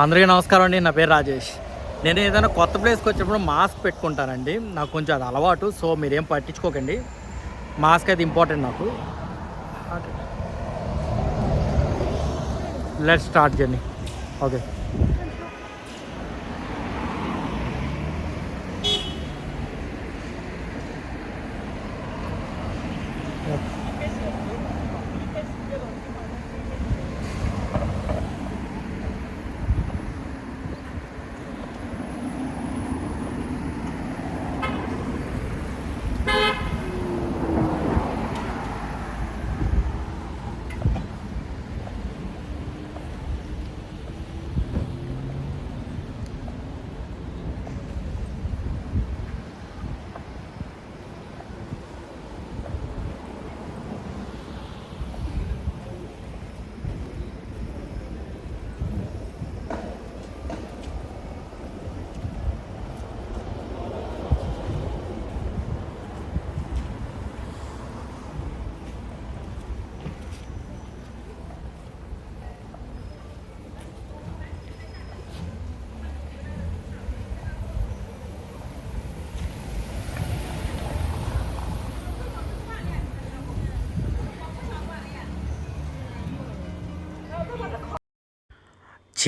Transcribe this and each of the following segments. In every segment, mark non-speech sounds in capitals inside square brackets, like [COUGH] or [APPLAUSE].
అందరికీ నమస్కారం అండి నా పేరు రాజేష్. నేను ఏదైనా కొత్త ప్లేస్కి వచ్చినప్పుడు మాస్క్ పెట్టుకుంటానండి. నాకు కొంచెం అది అలవాటు సో మీరేం పట్టించుకోకండి. మాస్క్ అయితే ఇంపార్టెంట్ నాకు. లెట్ స్టార్ట్ జర్నీ ఓకే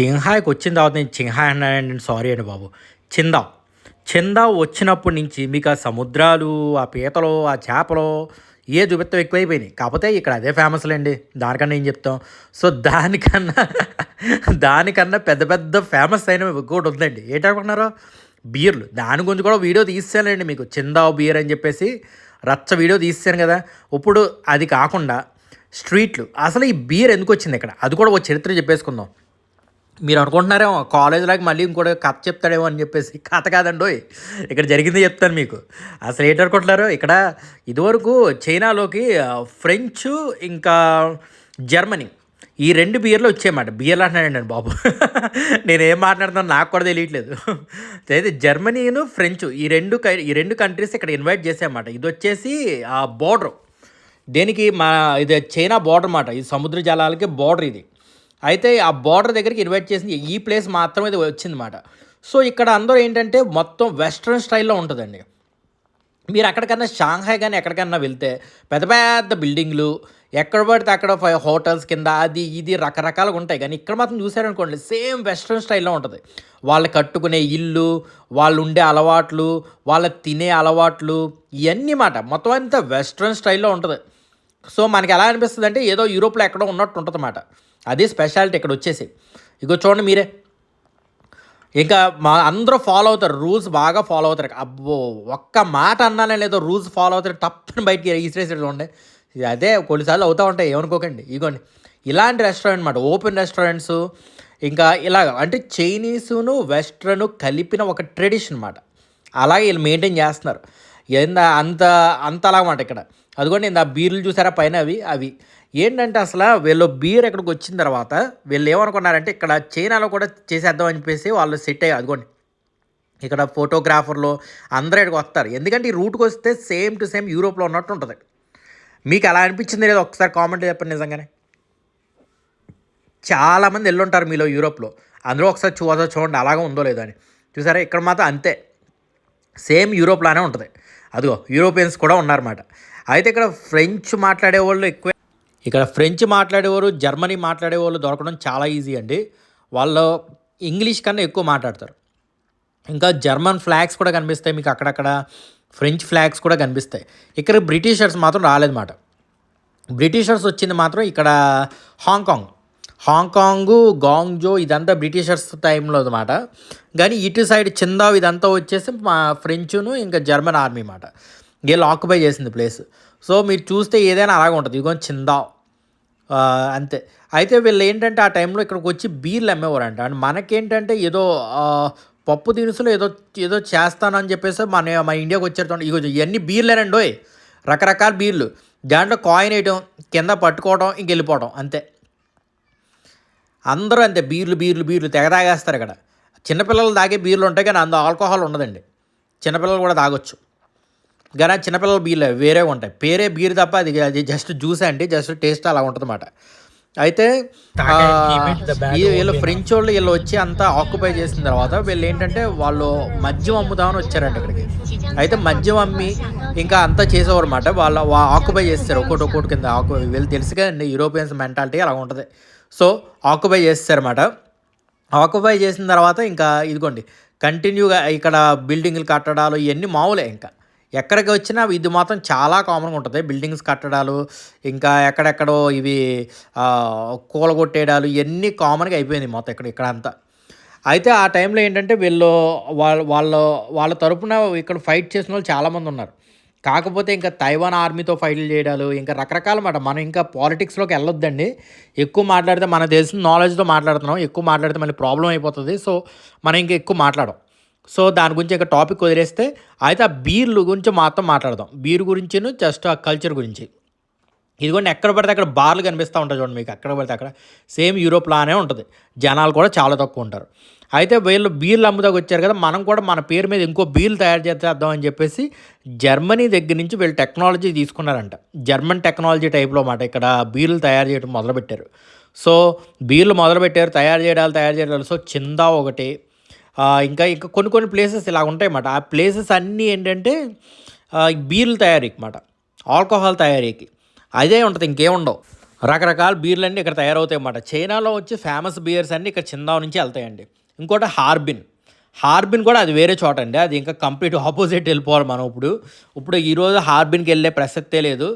చింహాయికి వచ్చిన తర్వాత నేను చింహాయ్ అన్నానండి. సారీ అండి బాబు. చిందా. చిందా వచ్చినప్పటి నుంచి మీకు ఆ సముద్రాలు ఆ పీతలు ఆ చేపలు ఏ చూపిస్తాం ఎక్కువైపోయినాయి. కాకపోతే ఇక్కడ అదే ఫేమస్ లేండి. దానికన్నా ఏం చెప్తాం? సో దానికన్నా దానికన్నా పెద్ద పెద్ద ఫేమస్ అయిన ఇంకోటి ఉందండి. ఏంటనుకుంటున్నారు బీర్లు. దాని గురించి కూడా వీడియో తీస్తానండి మీకు. చిందావు బీర్ అని చెప్పేసి రచ్చ వీడియో తీస్తాను కదా. ఇప్పుడు అది కాకుండా స్ట్రీట్లు. అసలు ఈ బీర్ ఎందుకు వచ్చింది ఇక్కడ? అది కూడా ఒక చరిత్ర చెప్పేసుకుందాం. మీరు అనుకుంటున్నారేమో కాలేజ్లోకి మళ్ళీ ఇంకోటి కథ చెప్తాడేమో అని చెప్పేసి. కథ కాదండి ఇక్కడ జరిగింది చెప్తాను మీకు. అసలు ఏంటనుకుంటున్నారు? ఇక్కడ ఇదివరకు చైనాలోకి ఫ్రెంచ్ ఇంకా జర్మనీ ఈ రెండు బియర్లు వచ్చాయన్నమాట. బియర్లు అంటున్నాడండి బాబు? నేను ఏం మాట్లాడుతున్నాను నాకు కూడా తెలియట్లేదు. అయితే జర్మనీను ఫ్రెంచ్ ఈ రెండు ఈ రెండు కంట్రీస్ ఇక్కడ ఇన్వైట్ చేసాయన్నమాట ఇది వచ్చేసి ఆ బోర్డర్ దేనికి మా ఇది చైనా బోర్డర్ అన్నమాట. ఈ సముద్ర జలాలకి బార్డర్ ఇది. అయితే ఆ బార్డర్ దగ్గరికి ఇన్వైట్ చేసింది ఈ ప్లేస్ మాత్రమే ఇది వచ్చిందన్నమాట. సో ఇక్కడ అందరూ ఏంటంటే మొత్తం వెస్ట్రన్ స్టైల్లో ఉంటుందండి. మీరు ఎక్కడికన్నా షాంఘాయ్ కానీ ఎక్కడికన్నా వెళ్తే పెద్ద పెద్ద బిల్డింగ్లు ఎక్కడ పడితే అక్కడ హోటల్స్ కింద అది ఇది రకరకాలుగా ఉంటాయి. కానీ ఇక్కడ మాత్రం చూసారనుకోండి సేమ్ వెస్ట్రన్ స్టైల్లో ఉంటుంది. వాళ్ళు కట్టుకునే ఇల్లు వాళ్ళు ఉండే అలవాట్లు వాళ్ళ తినే అలవాట్లు ఇవన్నీ మాట మొత్తం అంతా వెస్ట్రన్ స్టైల్లో ఉంటుంది. సో మనకి ఎలా అనిపిస్తుంది అంటే ఏదో యూరోప్లో ఎక్కడో ఉన్నట్టు ఉంటుంది అన్నమాట అదే స్పెషాలిటీ ఇక్కడ వచ్చేసి. ఇగో చూడండి మీరే. ఇంకా మా అందరూ ఫాలో అవుతారు. రూల్స్ బాగా ఫాలో అవుతారు. అబ్బో ఒక్క మాట అన్నానే లేదో. రూల్స్ ఫాలో అవుతారు. తప్పని బయటికి ఈసిరేసాడు చూడండి. అదే కొన్నిసార్లు అవుతూ ఉంటాయి. ఏమనుకోకండి. ఇగోండి. ఇలాంటి రెస్టారెంట్ అనమాట ఓపెన్ రెస్టారెంట్స్ ఇంకా ఇలాగ. అంటే చైనీసును వెస్ట్రన్ కలిపిన ఒక ట్రెడిషన్ అనమాట అలాగే వీళ్ళు మెయింటైన్ చేస్తున్నారు. ఏందా అంత అంత అలాగమాట ఇక్కడ. అదిగోండి ఇంత బీర్లు చూసారా? పైన అవి అవి. ఏంటంటే అసలు వీళ్ళు బీర్ ఎక్కడికి వచ్చిన తర్వాత వీళ్ళు ఏమనుకున్నారంటే ఇక్కడ చైనాలో కూడా చేసేద్దాం అని చెప్పేసి వాళ్ళు సెట్ అయ్యి అదిగోండి. ఇక్కడ ఫోటోగ్రాఫర్లు అందరూ ఇక్కడికి వస్తారు. ఎందుకంటే ఈ రూట్కి వస్తే సేమ్ టు సేమ్ యూరోప్లో ఉన్నట్టు ఉంటుంది. మీకు అలా అనిపించింది లేదో ఒకసారి కామెంట్ చెప్పండి నిజంగానే. చాలామంది వెళ్ళుంటారు మీలో యూరోప్లో అందరూ ఒకసారి చూసా చూడండి అలాగే ఉందో లేదో అని. చూసారా? ఇక్కడ మాత్రం అంతే. సేమ్ యూరోప్లానే ఉంటుంది. అదిగో యూరోపియన్స్ కూడా ఉన్నారన్నమాట. అయితే ఇక్కడ ఫ్రెంచ్ మాట్లాడే వాళ్ళు ఎక్కువ ఇక్కడ ఫ్రెంచ్ మాట్లాడేవారు జర్మనీ మాట్లాడేవాళ్ళు దొరకడం చాలా ఈజీ అండి. వాళ్ళు ఇంగ్లీష్ కన్నా ఎక్కువ మాట్లాడతారు. ఇంకా జర్మన్ ఫ్లాగ్స్ కూడా కనిపిస్తాయి మీకు అక్కడక్కడ. ఫ్రెంచ్ ఫ్లాగ్స్ కూడా కనిపిస్తాయి. ఇక్కడ బ్రిటిషర్స్ మాత్రం రాలేదన్నమాట. బ్రిటిషర్స్ వచ్చింది మాత్రం ఇక్కడ హాంకాంగ్ హాంకాంగ్ గాంగ్జో ఇదంతా బ్రిటిషర్స్ టైంలో అనమాట కానీ ఇటు సైడ్ చిందావ్ ఇదంతా వచ్చేసి మా ఫ్రెంచ్ను ఇంకా జర్మన్ ఆర్మీ అన్నమాట. వీళ్ళు ఆక్యుపై చేసింది ప్లేస్. సో మీరు చూస్తే ఏదైనా అలాగే ఉంటుంది. ఇదిగో చిందా. అంతే. అయితే వీళ్ళు ఏంటంటే ఆ టైంలో ఇక్కడికి వచ్చి బీర్లు అమ్మేవారంట. అండ్ మనకేంటంటే ఏదో పప్పు దినుసులు ఏదో ఏదో చేస్తానని చెప్పేసి మన మన ఇండియాకి వచ్చారు ఇగో ఇవన్నీ బీర్లేనండి రకరకాల బీర్లు. దాంట్లో కాయిన్ వేయటం కింద పట్టుకోవడం ఇంక వెళ్ళిపోవడం అంతే. అందరూ అంతే బీర్లు బీర్లు బీర్లు తెగ తాగేస్తారు ఇక్కడ. చిన్నపిల్లలు తాగే బీర్లు ఉంటాయి కానీ అందులో ఆల్కహాల్ ఉండదండి. చిన్నపిల్లలు కూడా తాగొచ్చు. కానీ చిన్నపిల్లల బీర్లు వేరే ఉంటాయి. పేరే బీర్ తప్ప అది అది జస్ట్ జ్యూస్ అండి. జస్ట్ టేస్ట్ అలా ఉంటుంది అయితే వీళ్ళు ఫ్రెంచ్ వాళ్ళు వీళ్ళు వచ్చి అంతా ఆక్యుపై చేసిన తర్వాత వీళ్ళు ఏంటంటే వాళ్ళు మద్యం అమ్ముదామని వచ్చారంట ఇక్కడికి. అయితే మద్యం అమ్మి ఇంకా అంతా చేసేవారు అనమాట వాళ్ళు ఆక్యుపై చేస్తారు ఒక్కోటి ఒక్కోటి కింద ఆక్యు వీళ్ళు తెలుసు కదండి యూరోపియన్స్ మెంటాలిటీ అలా ఉంటుంది. సో ఆక్యుపై చేస్తారన్నమాట ఆక్యుపై చేసిన తర్వాత ఇంకా ఇదిగోండి కంటిన్యూగా ఇక్కడ బిల్డింగ్లు కట్టడాలు ఇవన్నీ మామూలే ఇంకా. ఎక్కడికి వచ్చినా ఇది మాత్రం చాలా కామన్గా ఉంటుంది. బిల్డింగ్స్ కట్టడాలు ఇంకా ఎక్కడెక్కడో ఇవి కూలగొట్టేయడాలు ఇవన్నీ కామన్గా అయిపోయింది మొత్తం ఇక్కడ ఇక్కడ అంతా. అయితే ఆ టైంలో ఏంటంటే వీళ్ళు వాళ్ళ వాళ్ళ వాళ్ళ తరపున ఇక్కడ ఫైట్ చేసిన వాళ్ళు చాలామంది ఉన్నారు. కాకపోతే ఇంకా తైవాన్ ఆర్మీతో ఫైట్లు చేయడాలు ఇంకా రకరకాల మాట. మనం ఇంకా పాలిటిక్స్లోకి వెళ్ళొద్దండి. ఎక్కువ మాట్లాడితే మనకు తెలిసిన నాలెడ్జ్తో మాట్లాడుతున్నాం. ఎక్కువ మాట్లాడితే మళ్ళీ ప్రాబ్లం అయిపోతుంది. సో మనం ఇంకా ఎక్కువ మాట్లాడం సో దాని గురించి ఇంకా టాపిక్ వదిలేస్తే అయితే ఆ బీర్లు గురించి మాత్రం మాట్లాడదాం. బీర్ గురించి జస్ట్ ఆ కల్చర్ గురించి. ఇదిగోండి ఎక్కడ పడితే అక్కడ బార్లు కనిపిస్తూ ఉంటాయి చూడండి మీకు. ఎక్కడ పడితే అక్కడ. సేమ్ యూరోప్ లానే ఉంటుంది. జనాలు కూడా చాలా తక్కువ ఉంటారు. అయితే వీళ్ళు బీర్లు అమ్ముదాకు వచ్చారు కదా మనం కూడా మన పేరు మీద ఇంకో బీర్లు తయారు చేద్దాం అని చెప్పేసి జర్మనీ దగ్గర నుంచి వీళ్ళు టెక్నాలజీ తీసుకున్నారంట. జర్మన్ టెక్నాలజీ టైప్లో మాట ఇక్కడ బీర్లు తయారు చేయడం మొదలుపెట్టారు. సో బీర్లు మొదలుపెట్టారు తయారు చేయడాలు తయారు చేయడాలు. సో చిందా ఒకటి ఇంకా ఇంకా కొన్ని కొన్ని ప్లేసెస్ ఇలా ఉంటాయి అన్నమాట ఆ ప్లేసెస్ అన్నీ ఏంటంటే బీర్లు తయారీకి అన్నమాట ఆల్కహాల్ తయారీకి. అదే ఉంటుంది ఇంకేముండవు రకరకాల బీర్లు అన్నీ ఇక్కడ తయారవుతాయి అన్నమాట చైనాలో వచ్చి ఫేమస్ బీర్స్ అన్నీ ఇక్కడ చిందావ్ నుంచి వెళ్తాయండి. ఇంకోటి హార్బిన్. హార్బిన్ కూడా అది వేరే చోట అండి అది ఇంకా కంప్లీట్ ఆపోజిట్ వెళ్ళిపోవాలి మనం ఇప్పుడు. ఇప్పుడు ఈరోజు హార్బిన్కి వెళ్ళే ప్రసక్తే లేదు.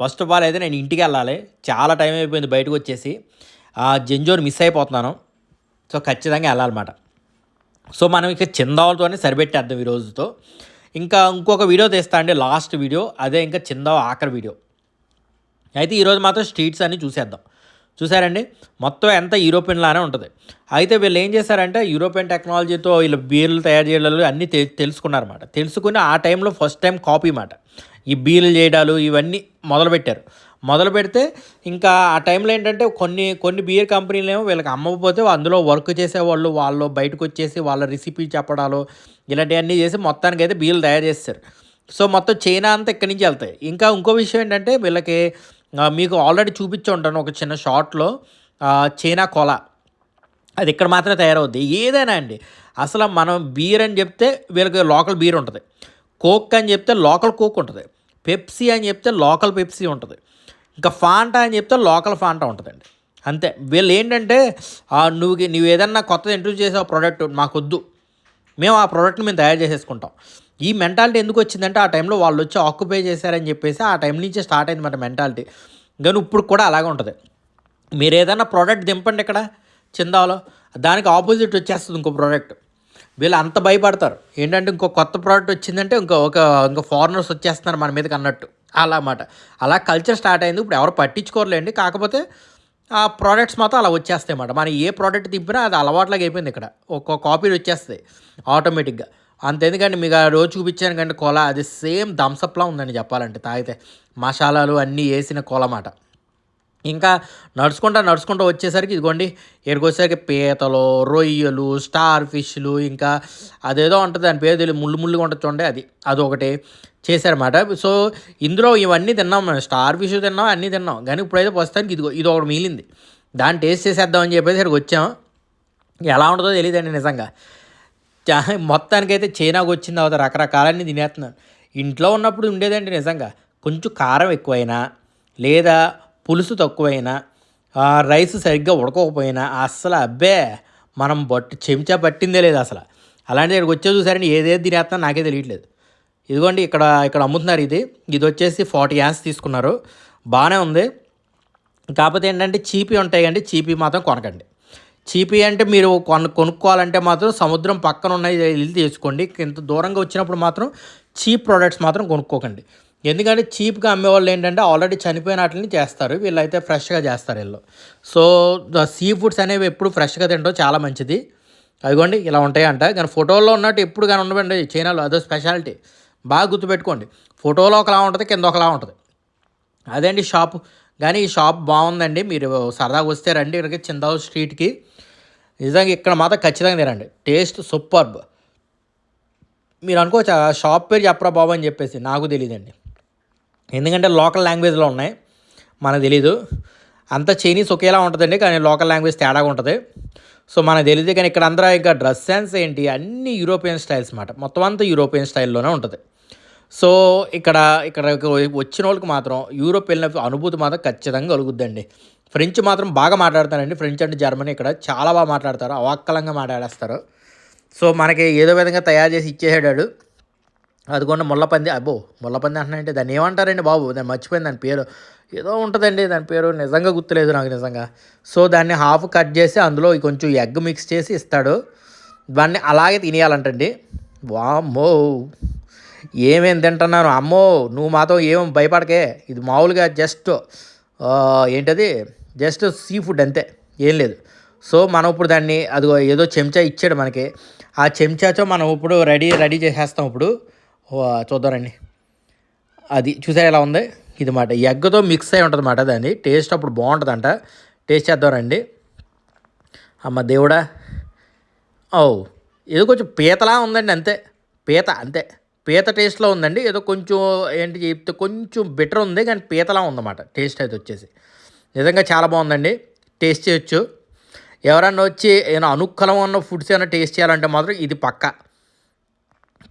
ఫస్ట్ ఆఫ్ ఆల్ అయితే నేను ఇంటికి వెళ్ళాలి. చాలా టైం అయిపోయింది బయటకు వచ్చేసి. ఆ జంజోర్ మిస్ అయిపోతున్నాను. సో ఖచ్చితంగా వెళ్ళాలన్నమాట. సో మనం ఇక చిందావులతోనే సరిపెట్టేద్దాం ఈ రోజుతో. ఇంకా ఇంకొక వీడియో తెస్తా అండి లాస్ట్ వీడియో. అదే ఇంకా చిందావ ఆఖరి వీడియో. అయితే ఈరోజు మాత్రం స్ట్రీట్స్ అన్ని చూసేద్దాం. చూసారండి? మొత్తం ఎంత యూరోపియన్ లానే ఉంటుంది. అయితే వీళ్ళు ఏం చేశారంటే యూరోపియన్ టెక్నాలజీతో వీళ్ళు బీర్లు తయారు చేయడాలు అన్నీ తె తెలుసుకున్నారన్నమాట. తెలుసుకుని ఆ టైంలో ఫస్ట్ టైం కాపీ మాట. ఈ బీర్లు చేయడాలు ఇవన్నీ మొదలుపెట్టారు. మొదలు పెడితే ఇంకా ఆ టైంలో ఏంటంటే కొన్ని కొన్ని బీర్ కంపెనీలు ఏమో వీళ్ళకి అమ్మకపోతే అందులో వర్క్ చేసేవాళ్ళు వాళ్ళు బయటకు వచ్చేసి వాళ్ళ రెసిపీ చెప్పడాలు ఇలాంటివన్నీ చేసి మొత్తానికి అయితే బీర్లు తయారు చేస్తారు. సో మొత్తం చైనా అంతా ఇక్కడి నుంచి వెళ్తాయి. ఇంకా ఇంకో విషయం ఏంటంటే వీళ్ళకి మీకు ఆల్రెడీ చూపించి ఉంటాను ఒక చిన్న షార్ట్లో చైనా కొల. అది ఇక్కడ మాత్రమే తయారవుద్ది. ఏదైనా అండి అసలు మనం బీర్ అని చెప్తే వీళ్ళకి లోకల్ బీర్ ఉంటుంది. కోక్ అని చెప్తే లోకల్ కోక్ ఉంటుంది. పెప్సీ అని చెప్తే లోకల్ పెప్సీ ఉంటుంది. ఇంకా ఫాంటా అని చెప్తే లోకల్ ఫాంటా ఉంటుందండి. అంతే. వీళ్ళు ఏంటంటే నువ్వు నువ్వు ఏదన్నా కొత్తది ఇంట్రడ్యూస్ చేసే ప్రోడక్ట్ మాకొద్దు. మేము ఆ ప్రోడక్ట్ని మేము తయారు చేసేసుకుంటాం. ఈ మెంటాలిటీ ఎందుకు వచ్చిందంటే ఆ టైంలో వాళ్ళు వచ్చి ఆక్యుపై చేశారని చెప్పేసి ఆ టైం నుంచి స్టార్ట్ అయింది మాట మెంటాలిటీ. కానీ ఇప్పుడు కూడా అలాగే ఉంటుంది. మీరు ఏదైనా ప్రోడక్ట్ దింపండి ఇక్కడ చిందాలో దానికి ఆపోజిట్ వచ్చేస్తుంది ఇంకో ప్రోడక్ట్. వీళ్ళు అంత భయపడతారు. ఏంటంటే ఇంకో కొత్త ప్రోడక్ట్ వచ్చిందంటే ఇంకో ఒక ఇంకో ఫారినర్స్ వచ్చేస్తున్నారు మన మీదకి అన్నట్టు. అలా అన్నమాట అలా కల్చర్ స్టార్ట్ అయింది. ఇప్పుడు ఎవరు పట్టించుకోరులేండి. కాకపోతే ఆ ప్రోడక్ట్స్ మాత్రం అలా వచ్చేస్తాయి అన్నమాట మనం ఏ ప్రోడక్ట్ తిప్పినా అది అలవాట్లాగా అయిపోయింది ఇక్కడ. ఒక్కొక్క కాపీలు వచ్చేస్తాయి ఆటోమేటిక్గా అంతేందుకండి మీకు ఆ రోజు చూపించాను కంటే కొల. అది సేమ్ థమ్సప్లా ఉందండి చెప్పాలంటే. తాగితే మసాలాలు అన్నీ వేసిన కోలమాట. ఇంకా నడుచుకుంటా నడుచుకుంటూ వచ్చేసరికి ఇదిగోండి ఇక్కడికి వచ్చేసరికి పీతలు రొయ్యలు స్టార్ ఫిష్లు ఇంకా అదేదో ఉంటుంది దాని పేరు తెలియదు ముళ్ళు ముళ్ళుగా ఉంటుంది చూడండి అది అదొకటి చేశారన్నమాట. సో ఇందులో ఇవన్నీ తిన్నాం స్టార్ ఫిష్ తిన్నాం అన్నీ తిన్నాం. కానీ ఇప్పుడైతే ప్రస్తుతానికి ఇదిగో ఇది ఒకటి మిగిలింది. దాన్ని టేస్ట్ చేసేద్దామని చెప్పేసి ఇక్కడికి వచ్చాం. ఎలా ఉంటుందో తెలియదండి నిజంగా. మొత్తానికైతే చైనాకు వచ్చిన తర్వాత రకరకాలన్నీ తినేస్తున్నాను. ఇంట్లో ఉన్నప్పుడు ఉండేదండి నిజంగా. కొంచెం కారం ఎక్కువైనా లేదా పులుసు తక్కువైనా రైస్ సరిగ్గా ఉడకకపోయినా అస్సలు అబ్బే మనం బట్టు చెంచా పట్టిందే లేదు అసలు. అలాంటి ఇక్కడికి వచ్చే చూసారని ఏదేది తినేస్తున్నా నాకే తెలియట్లేదు. ఇదిగోండి ఇక్కడ ఇక్కడ అమ్ముతున్నారు ఇది. ఇది వచ్చేసి ఫార్టీ యాన్స్ తీసుకున్నారు. బాగానే ఉంది. కాకపోతే ఏంటంటే చీపీ ఉంటాయి కండి చీపీ మాత్రం కొనకండి. చీపీ అంటే మీరు కొను కొనుక్కోవాలంటే మాత్రం సముద్రం పక్కన ఉన్నది వెళ్ళి తీసుకోండి. ఇంత దూరంగా వచ్చినప్పుడు మాత్రం చీప్ ప్రోడక్ట్స్ మాత్రం కొనుక్కోకండి. ఎందుకంటే చీప్గా అమ్మేవాళ్ళు ఏంటంటే ఆల్రెడీ చనిపోయిన వాటిని చేస్తారు. వీళ్ళైతే ఫ్రెష్గా చేస్తారు వీళ్ళు. సో సీ ఫుడ్స్ అనేవి ఎప్పుడు ఫ్రెష్గా తింటాం చాలా మంచిది. అదిగోండి ఇలా ఉంటాయి అంట కానీ ఫోటోల్లో ఉన్నట్టు ఎప్పుడు కానీ ఉండవండి చైనాలో. అదో స్పెషాలిటీ. బాగా గుర్తుపెట్టుకోండి. ఫోటోలో ఒకలా ఉంటుంది కింద ఒకలా ఉంటుంది. అదేండి షాప్? కానీ ఈ షాప్ బాగుందండి. మీరు సరదాగా వస్తే రండి ఇక్కడికి చిందావు స్ట్రీట్కి. నిజంగా ఇక్కడ మాత్రం ఖచ్చితంగా తినండి. Taste superb. మీరు అనుకోవచ్చు? ఆ షాప్ పేరు చెప్పరా బాబు అని చెప్పేసి. నాకు తెలియదండి ఎందుకంటే లోకల్ లాంగ్వేజ్లో ఉన్నాయి. మనకు తెలీదు. అంత చైనీస్ ఒకేలా ఉంటుందండి కానీ లోకల్ లాంగ్వేజ్ తేడాగా ఉంటుంది. సో మనకు తెలియదు కానీ ఇక్కడ అందరూ ఇంకా డ్రెస్ సెన్స్ ఏంటి అన్ని యూరోపియన్ స్టైల్స్ మాట మొత్తం అంతా యూరోపియన్ స్టైల్లోనే ఉంటుంది. సో ఇక్కడ ఇక్కడ వచ్చిన వాళ్ళకి మాత్రం యూరోప్ వెళ్ళిన అనుభూతి మాత్రం ఖచ్చితంగా కలుగుద్దండి. ఫ్రెంచ్ మాత్రం బాగా మాట్లాడతారండి. ఫ్రెంచ్ అంటే జర్మనీ ఇక్కడ చాలా బాగా మాట్లాడతారు అవాక్కలంగా మాట్లాడేస్తారు. సో మనకి ఏదో విధంగా తయారు చేసి ఇచ్చేసాడు అదిగోండి ముళ్ళపంది. అబ్బో ముళ్ళపంది అంటున్నాయంటే దాన్ని ఏమంటారండి బాబు? దాన్ని మర్చిపోయింది దాని పేరు. ఏదో ఉంటుందండి దాని పేరు. నిజంగా గుర్తులేదు నాకు నిజంగా. సో దాన్ని హాఫ్ కట్ చేసి అందులో కొంచెం ఎగ్ మిక్స్ చేసి ఇస్తాడు. దాన్ని అలాగే తినేయాలంటండి. వామ్మో ఏమేం తింటున్నాను అమ్మో నువ్వు మాతో ఏం భయపడకే. ఇది మామూలుగా జస్ట్ ఏంటది? జస్ట్ సీ ఫుడ్ అంతే. ఏం లేదు. సో మనం ఇప్పుడు దాన్ని అది ఏదో చెంచా ఇచ్చాడు మనకి. ఆ చెంచాతో మనం ఇప్పుడు రెడీ రెడీ చేసేస్తాం ఇప్పుడు. చూద్దారండి అది చూసారా ఎలా ఉంది? ఇది మాట ఎగ్తో మిక్స్ అయి ఉంటుంది మాట దాన్ని టేస్ట్ అప్పుడు బాగుంటుందంట. టేస్ట్ చేద్దామండి. అమ్మ దేవుడా. ఓ ఏదో కొంచెం పీతలా ఉందండి అంతే. పీత అంతే. పీత టేస్ట్లో ఉందండి. ఏదో కొంచెం ఏంటి చెప్తే కొంచెం బెటర్ ఉంది కానీ పీతలా ఉందన్నమాట టేస్ట్ అయితే వచ్చేసి. నిజంగా చాలా బాగుందండి. టేస్ట్ చేయొచ్చు. ఎవరన్నా వచ్చి ఏమైనా అనుకూలం ఉన్న ఫుడ్స్ ఏమైనా టేస్ట్ చేయాలంటే మాత్రం ఇది పక్కా.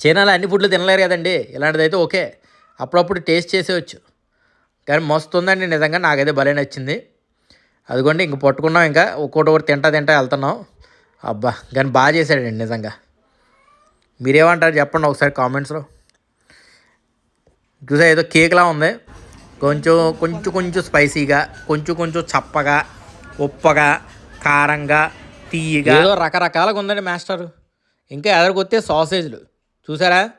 చైనాలో అన్ని ఫుడ్లు తినలేరు కదండి. ఇలాంటిదైతే ఓకే. అప్పుడప్పుడు టేస్ట్ చేసేవచ్చు కానీ మస్తు ఉందండి నిజంగా. నాకైతే భలే నచ్చింది. అదిగోండి ఇంక పట్టుకున్నాం ఇంకా. ఒక్కోటి ఒకటి తింటా తింటా వెళ్తున్నాం. అబ్బా కానీ బాగా చేశాడండి నిజంగా. మీరేమంటారు చెప్పండి ఒకసారి కామెంట్స్లో. చూసా ఏదో కేక్లా ఉంది. కొంచెం కొంచెం కొంచెం స్పైసీగా కొంచెం కొంచెం చప్పగా ఉప్పగా కారంగా తీయగా. ఏదో రకరకాలుగా ఉందండి మాస్టర్. ఇంకా ఎదరికొస్తే సాసేజ్లు. చూసారా?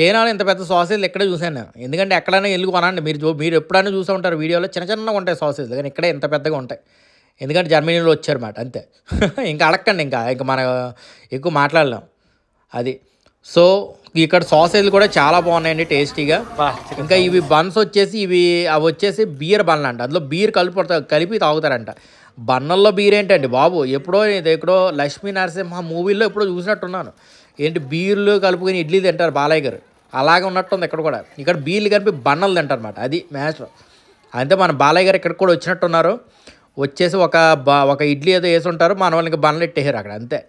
చైనాలో ఇంత పెద్ద సాసేజ్లు ఇక్కడే చూశాను నేను? ఎందుకంటే ఎక్కడైనా వెళ్ళి కొనండి. మీరు చూ- మీరు ఎప్పుడైనా చూసే ఉంటారు వీడియోలో చిన్న చిన్నగా ఉంటాయి సాసేజ్లు కానీ ఇక్కడే ఇంత పెద్దగా ఉంటాయి. ఎందుకంటే జర్మనీలో వచ్చారన్నమాట అంతే. [LAUGHS] ఇంకా అడగండి ఇంకా. ఇంకా మన ఎక్కువ మాట్లాడలేం. అది. సో ఇక్కడ సాసేజ్లు కూడా చాలా బాగున్నాయండి టేస్టీగా. ఇంకా ఇవి బన్స్ వచ్చేసి ఇవి అవి వచ్చేసి బీర్ బన్లు అంట. అందులో బీర్ కలిపి కలిపి తాగుతారంట. బన్నల్లో బీర్ ఏంటండి బాబు? ఎప్పుడో ఇది ఎక్కడో లక్ష్మీ నరసింహ మూవీలో ఎప్పుడో చూసినట్టున్నాను. ఏంటి బీర్లు కలుపుకొని ఇడ్లీ తింటారు బాలయ్య గారు. అలాగే ఉన్నట్టుంది ఇక్కడ కూడా. ఇక్కడ బీర్లు కలిపి బన్నలు తింటారు అనమాట అది మ్యాటర్ అంతే మన బాలయ్య గారు ఇక్కడ కూడా వచ్చినట్టున్నారు. వచ్చేసి ఒక బా ఒక ఇడ్లీ ఏదో వేసి ఉంటారు మన వాళ్ళకి బన్నలు ఇట్టేసారు అక్కడ. అంతే.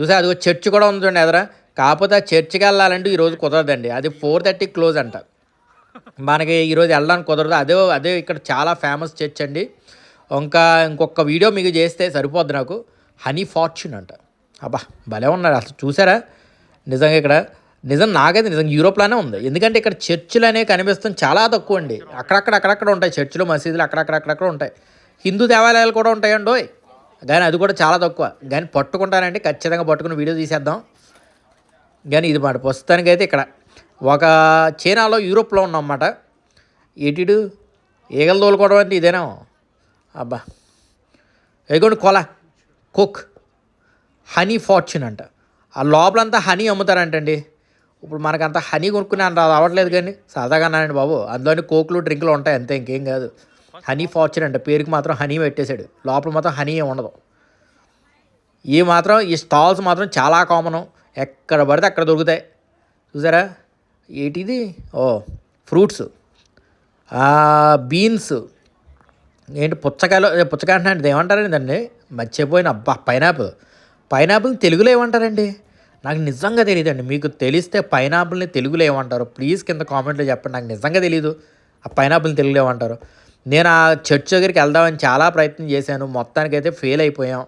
చూసా అది ఒక చర్చ్ కూడా ఉంది చూడండి ఎదరా. కాకపోతే ఆ చర్చికి వెళ్ళాలంటే ఈరోజు కుదరదండి. అది ఫోర్ థర్టీ క్లోజ్ అంట. మనకి ఈరోజు వెళ్ళడానికి కుదరదు. అదే అదే ఇక్కడ చాలా ఫేమస్ చర్చ్ అండి. ఇంకా ఇంకొక వీడియో మీకు చేస్తే సరిపోద్ది నాకు. హనీ ఫార్చ్యూన్ అంట. అబ్బా భలే ఉన్నాడు అసలు. చూసారా? నిజంగా ఇక్కడ నిజం నాకైతే నిజంగా యూరోప్లోనే ఉంది. ఎందుకంటే ఇక్కడ చర్చిలు అనేవి కనిపిస్తుంది చాలా తక్కువ అండి. అక్కడక్కడ అక్కడక్కడ ఉంటాయి చర్చిలు మసీదులు అక్కడక్కడ అక్కడక్కడ ఉంటాయి. హిందూ దేవాలయాలు కూడా ఉంటాయండి ఓయ్. కానీ అది కూడా చాలా తక్కువ. కానీ పట్టుకుంటానండి ఖచ్చితంగా పట్టుకుని వీడియో తీసేద్దాం. కానీ ఇది మాట ప్రస్తుతానికి అయితే ఇక్కడ. ఒక చైనాలో యూరోప్లో ఉన్నామన్నమాట. ఎటిడు ఈగలు తోలుకోవడం అంటే ఇదేనా? అబ్బా. ఎగోండి కొల. కుక్. హనీ ఫార్చ్యూన్ అంట. ఆ లోపలంతా హనీ అమ్ముతారంటండి. ఇప్పుడు మనకంత హనీ కొనుక్కునే అంత రావట్లేదు కానీ సాదాగానండి బాబు. అందులోని కోకులు డ్రింకులు ఉంటాయి అంతే ఇంకేం కాదు. హనీ ఫార్చ్యూన్ అంట. పేరుకి మాత్రం హనీ పెట్టేశాడు. లోపల మాత్రం హనీ ఏమి ఉండదు. ఈ మాత్రం ఈ స్టాల్స్ మాత్రం చాలా కామను. ఎక్కడ పడితే అక్కడ దొరుకుతాయి. చూసారా? ఏంటిది? ఓ ఫ్రూట్స్. బీన్స్. ఏంటి పుచ్చకాయలు? పుచ్చకాయ అంటే ఏమంటారండి దాన్ని? మర్చిపోయిన. అబ్బా పైనాపిల్. పైనాపిల్ తెలుగులో ఏమంటారండి? నాకు నిజంగా తెలియదండి మీకు తెలిస్తే పైనాపిల్ని తెలుగులో ఏమంటారు? ప్లీజ్ కింద కామెంట్లో చెప్పండి. నాకు నిజంగా తెలియదు ఆ పైనాపిల్ని తెలుగులో ఏమంటారు? నేను ఆ చర్చ్ దగ్గరికి వెళ్దామని చాలా ప్రయత్నం చేశాను. మొత్తానికైతే ఫెయిల్ అయిపోయాం.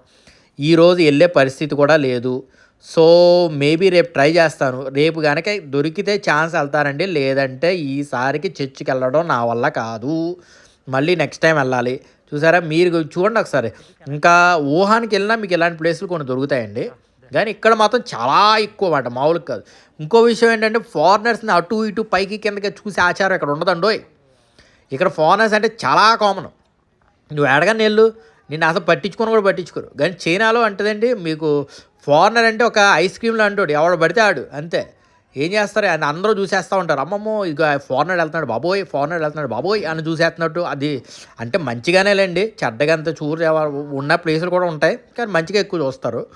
ఈరోజు వెళ్ళే పరిస్థితి కూడా లేదు. సో మేబీ రేపు ట్రై చేస్తాను. రేపు కనుక దొరికితే ఛాన్స్ వెళ్తానండి లేదంటే ఈసారికి చర్చికి వెళ్ళడం నా వల్ల కాదు. మళ్ళీ నెక్స్ట్ టైం వెళ్ళాలి. చూసారా? మీరు చూడండి ఒకసారి. ఇంకా ఊహానికి వెళ్ళినా మీకు ఇలాంటి ప్లేసులు కొన్ని దొరుకుతాయండి. కానీ ఇక్కడ మాత్రం చాలా ఎక్కువ మాట మామూలుగా కాదు. ఇంకో విషయం ఏంటంటే ఫారినర్స్ని అటు ఇటు పైకి కిందకి చూసే ఆచారం ఇక్కడ ఉండదండోయ్ ఇక్కడ ఫారినర్స్ అంటే చాలా కామన్ నువ్వు ఎడగానే వెళ్ళు. నిన్ను అసలు పట్టించుకొని కూడా పట్టించుకోరు. కానీ చైనాలో అంటదండి మీకు ఫారినర్ అంటే ఒక ఐస్ క్రీమ్లో అంటాడు. ఎవడు పడితే ఆడు. అంతే. ఏం చేస్తారు? అని అందరూ చూసేస్తూ ఉంటారు. అమ్మమ్మో ఇక ఫారినర్ వెళ్తున్నాడు బాబోయ్ ఫారినర్ వెళ్తున్నాడు బాబోయ్ అని చూసేస్తున్నట్టు అది అంటే మంచిగానే లేండి. చెడ్డగా అంత చూరు ఉన్న ప్లేసులు కూడా ఉంటాయి. కానీ మంచిగా ఎక్కువ చూస్తారు.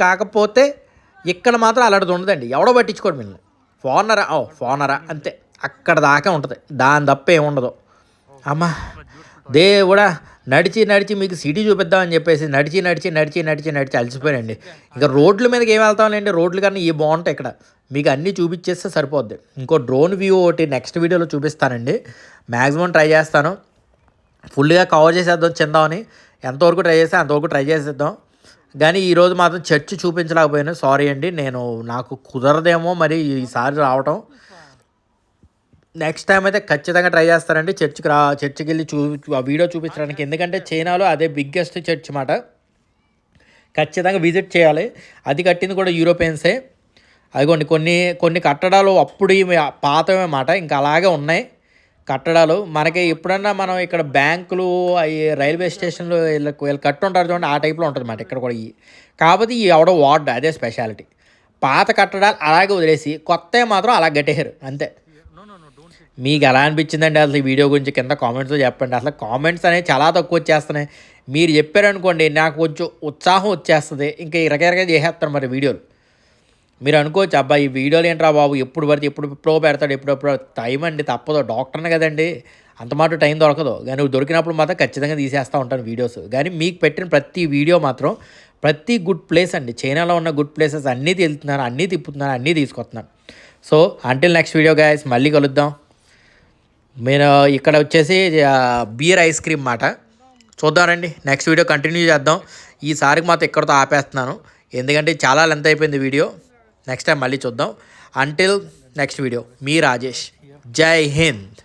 కాకపోతే ఇక్కడ మాత్రం అలాంటిది ఉండదండి. ఎవడో పట్టించుకోడు మిమ్మల్ని. ఫారినరా? ఓ ఫారినరా? అంతే. అక్కడ దాకా ఉంటుంది. దాని తప్ప ఏముండదు అమ్మా దేవుడా నడిచి నడిచి మీకు సిటీ చూపిద్దామని చెప్పేసి నడిచి నడిచి నడిచి నడిచి నడిచి అలసిపోయానండి. ఇంకా రోడ్ల మీదకి ఏం వెళ్తామండి రోడ్లు కన్నా ఇవి బాగుంటాయి ఇక్కడ. మీకు అన్నీ చూపించేస్తే సరిపోద్ది. ఇంకో డ్రోన్ వ్యూ ఒకటి నెక్స్ట్ వీడియోలో చూపిస్తానండి. మ్యాక్సిమం ట్రై చేస్తాను. ఫుల్గా కవర్ చేసేద్దాం చిందామని ఎంతవరకు ట్రై చేస్తే అంతవరకు ట్రై చేసేద్దాం. కానీ ఈరోజు మాత్రం చర్చ్ చూపించలేకపోయాను. సారీ అండి. నేను నాకు కుదరదేమో మరి ఈసారి రావటం. నెక్స్ట్ టైం అయితే ఖచ్చితంగా ట్రై చేస్తారండి. చర్చ్కి రా చర్చ్కి వెళ్ళి చూ ఆ వీడియో చూపించడానికి. ఎందుకంటే చైనాలో అదే బిగ్గెస్ట్ చర్చ్ మాట. ఖచ్చితంగా విజిట్ చేయాలి. అది కట్టింది కూడా యూరోపియన్సే. అదిగోండి కొన్ని కొన్ని కట్టడాలు అప్పుడు పాతమే పాతవే మాట. ఇంకా అలాగే ఉన్నాయి కట్టడాలు. మనకి ఎప్పుడన్నా మనం ఇక్కడ బ్యాంకులు అవి రైల్వే స్టేషన్లు వీళ్ళకి వీళ్ళు కట్టుంటారు చూడండి ఆ టైప్లో ఉంటుంది మాట ఇక్కడ కూడా కాకపోతే ఈ ఎవడో వార్డ్ అదే స్పెషాలిటీ. పాత కట్టడాలు అలాగే వదిలేసి కొత్తవి మాత్రం అలా గట్టేశారు అంతే. మీకు ఎలా అనిపించిందండి అసలు ఈ వీడియో గురించి? కింద కామెంట్స్లో చెప్పండి. అసలు కామెంట్స్ అనేవి చాలా తక్కువ వచ్చేస్తున్నాయి. మీరు చెప్పారనుకోండి నాకు కొంచెం ఉత్సాహం వచ్చేస్తుంది. ఇంకా ఇరగరగా చేసేస్తాను మరి వీడియోలు. మీరు అనుకోవచ్చు అబ్బా ఈ వీడియోలు ఏంట్రా బాబు? ఎప్పుడు పడితే ఎప్పుడు ఎప్పుడో పెడతాడు ఎప్పుడెప్పుడు టైం అండి తప్పదు. డాక్టర్ని కదండి అంత మాట టైం దొరకదు. కానీ దొరికినప్పుడు మాత్రం ఖచ్చితంగా తీసేస్తూ ఉంటాను వీడియోస్. కానీ మీకు పెట్టిన ప్రతి వీడియో మాత్రం ప్రతి గుడ్ ప్లేస్ అండి. చైనాలో ఉన్న గుడ్ ప్లేసెస్ అన్నీ తెలుతున్నాను అన్నీ తిప్పుతున్నాను అన్నీ తీసుకొస్తున్నాను. So until next video guys మళ్ళీ కలుద్దాం. నేను ఇక్కడ వచ్చేసి బీర్ ఐస్ క్రీమ్ మాట. చూద్దామండి నెక్స్ట్ వీడియో కంటిన్యూ చేద్దాం. ఈసారికి మాత్రం ఇక్కడితో ఆపేస్తున్నాను. ఎందుకంటే చాలా లెంత్ అయిపోయింది వీడియో నెక్స్ట్ టైం మళ్ళీ చూద్దాం. అంటిల్ నెక్స్ట్ వీడియో మీ రాజేష్. జై హింద్.